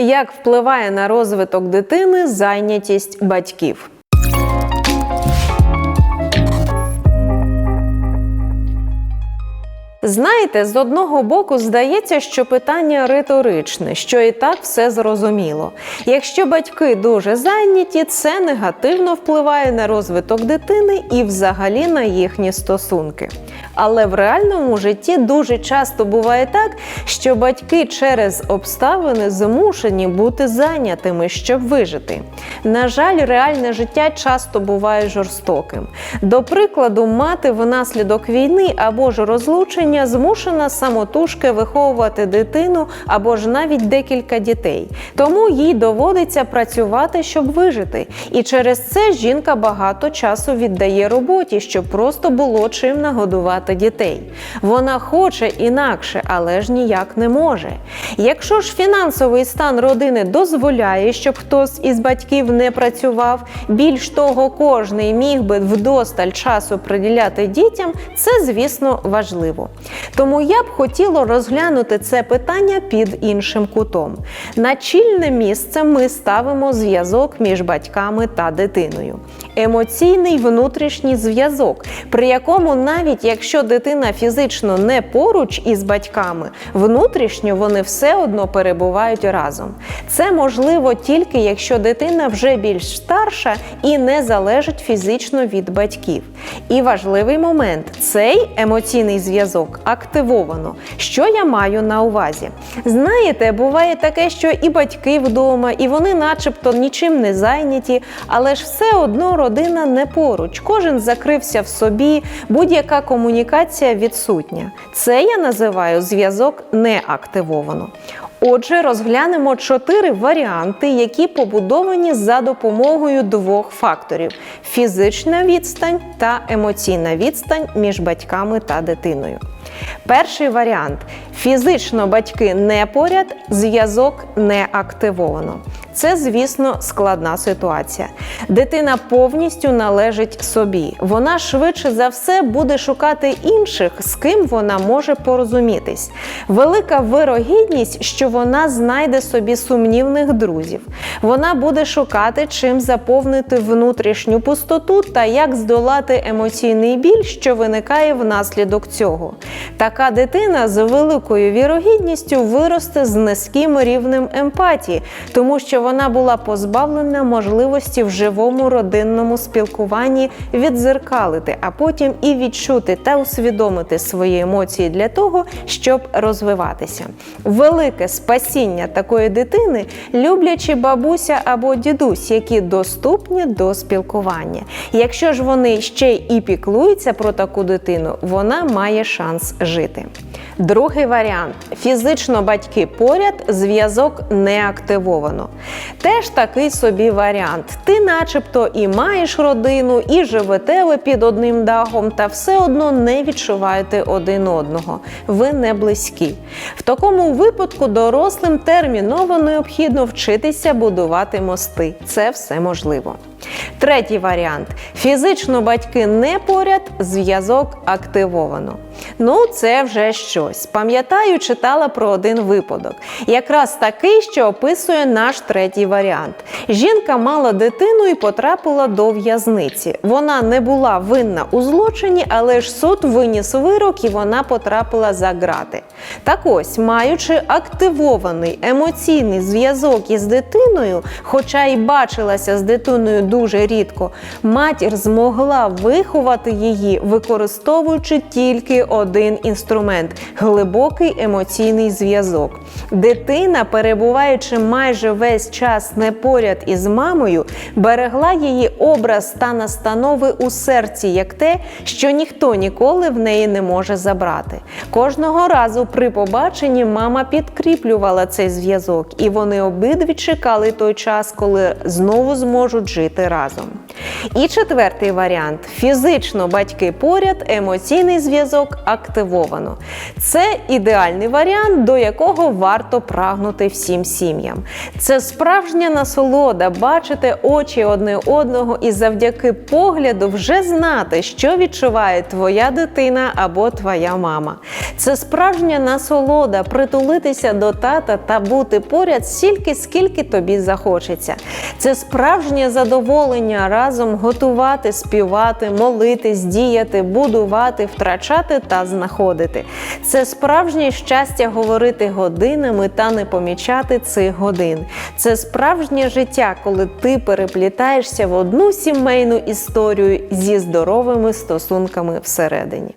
Як впливає на розвиток дитини зайнятість батьків? Знаєте, з одного боку здається, що питання риторичне, що і так все зрозуміло. Якщо батьки дуже зайняті, це негативно впливає на розвиток дитини і взагалі на їхні стосунки. Але в реальному житті дуже часто буває так, що батьки через обставини змушені бути зайнятими, щоб вижити. На жаль, реальне життя часто буває жорстоким. До прикладу, мати внаслідок війни або ж розлучення змушена самотужки виховувати дитину або ж навіть декілька дітей. Тому їй доводиться працювати, щоб вижити. І через це жінка багато часу віддає роботі, щоб просто було чим нагодувати дітей. Вона хоче інакше, але ж ніяк не може. Якщо ж фінансовий стан родини дозволяє, щоб хтось із батьків не працював, більш того, кожний міг би вдосталь часу приділяти дітям, це звісно важливо. Тому я б хотіла розглянути це питання під іншим кутом. На чільне місце ми ставимо зв'язок між батьками та дитиною. Емоційний внутрішній зв'язок, при якому навіть якщо дитина фізично не поруч із батьками, внутрішньо вони все одно перебувають разом. Це можливо тільки якщо дитина вже більш старша і не залежить фізично від батьків. І важливий момент цей емоційний зв'язок активовано. Що я маю на увазі? Знаєте, буває таке, що і батьки вдома, і вони, начебто, нічим не зайняті, але ж все одно родина не поруч. Кожен закрився в собі, будь-яка комунікація відсутня. Це я називаю зв'язок не активовано. Отже, розглянемо чотири варіанти, які побудовані за допомогою двох факторів: фізична відстань та емоційна відстань між батьками та дитиною. Перший варіант: фізично батьки не поряд, зв'язок не активовано. Це, звісно, складна ситуація. Дитина повністю належить собі. Вона швидше за все буде шукати інших, з ким вона може порозумітись. Велика вирогідність, що вона знайде собі сумнівних друзів. Вона буде шукати, чим заповнити внутрішню пустоту та як здолати емоційний біль, що виникає внаслідок цього. Така дитина з великою вірогідністю виросте з низьким рівнем емпатії, тому що вона була позбавлена можливості в живому родинному спілкуванні відзеркалити, а потім і відчути та усвідомити свої емоції для того, щоб розвиватися. Велике спасіння такої дитини люблячі бабуся або дідусь, які доступні до спілкування. Якщо ж вони ще і піклуються про таку дитину, вона має шанс жити. Другий варіант: фізично батьки поряд, зв'язок не активовано. Теж такий собі варіант. Ти, начебто, і маєш родину, і живете ви під одним дахом, та все одно не відчуваєте один одного. Ви не близькі. В такому випадку дорослим терміново необхідно вчитися будувати мости. Це все можливо. Третій варіант: фізично батьки не поряд, зв'язок активовано. Ну, це вже щось. Пам'ятаю, читала про один випадок. Якраз такий, що описує наш третій варіант. Жінка мала дитину і потрапила до в'язниці. Вона не була винна у злочині, але ж суд виніс вирок і вона потрапила за грати. Так ось, маючи активований емоційний зв'язок із дитиною, хоча й бачилася з дитиною дуже рідко, матір змогла виховати її, використовуючи тільки один інструмент глибокий емоційний зв'язок. Дитина, перебуваючи майже весь час не поряд із мамою, берегла її образ та настанови у серці, як те, що ніхто ніколи в неї не може забрати. Кожного разу при побаченні мама підкріплювала цей зв'язок, і вони обидві чекали той час, коли знову зможуть жити разом. І четвертий варіант: фізично батьки поряд, емоційний зв'язок активовано. Це ідеальний варіант, до якого варто прагнути всім сім'ям. Це справжня насолода бачити очі одне одного і завдяки погляду вже знати, що відчуває твоя дитина або твоя мама. Це справжня насолода притулитися до тата та бути поряд стільки, скільки тобі захочеться. Це справжнє задоволення разом готувати, співати, молитись, діяти, будувати, втрачати та знаходити. Це справжнє щастя говорити годинами та не помічати цих годин. Це справжнє життя, коли ти переплітаєшся в одну сімейну історію зі здоровими стосунками всередині.